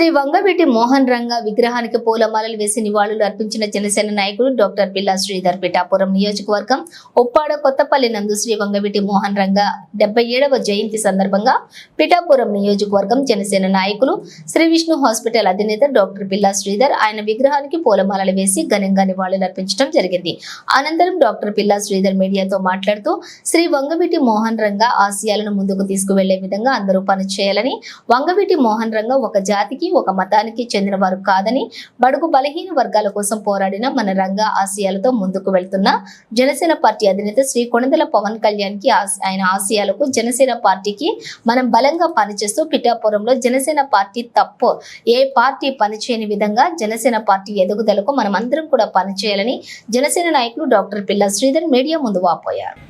శ్రీ వంగవీటి మోహన్ రంగ విగ్రహానికి పూలమాలలు వేసి నివాళులు అర్పించిన జనసేన నాయకుడు డాక్టర్ పిల్లా శ్రీధర్ పిఠాపురం నియోజకవర్గం ఉప్పాడ కొత్తపల్లి నందు శ్రీ వంగవీటి మోహన్ రంగ డెబ్బై ఏడవ జయంతి సందర్భంగా పిఠాపురం నియోజకవర్గం జనసేన నాయకులు శ్రీ విష్ణు హాస్పిటల్ అధినేత డాక్టర్ పిల్లా శ్రీధర్ ఆయన విగ్రహానికి పూలమాలలు వేసి ఘనంగా నివాళులు అర్పించడం జరిగింది. అనంతరం డాక్టర్ పిల్లా శ్రీధర్ మీడియాతో మాట్లాడుతూ శ్రీ వంగవీటి మోహన్ రంగ ఆశయాలను ముందుకు తీసుకువెళ్ళే విధంగా అందరూ పనిచేయాలని వంగవీటి మోహన్ రంగ ఒక జాతికి ఒక మతానికి చెందినవారు కాదని బడుగు బలహీన వర్గాల కోసం పోరాడిన మన రంగ ఆశయాలతో ముందుకు వెళ్తున్న జనసేన పార్టీ అధినేత శ్రీ కొణిదెల పవన్ కళ్యాణ్కి ఆయన ఆశయాలకు జనసేన పార్టీకి మనం బలంగా పనిచేస్తూ పిఠాపురంలో జనసేన పార్టీ తప్పు ఏ పార్టీ పనిచేయని విధంగా జనసేన పార్టీ ఎదుగుదలకు మనం అందరం కూడా పనిచేయాలని జనసేన నాయకులు డాక్టర్ పిల్ల శ్రీధర్ మీడియా ముందు వాపోయారు.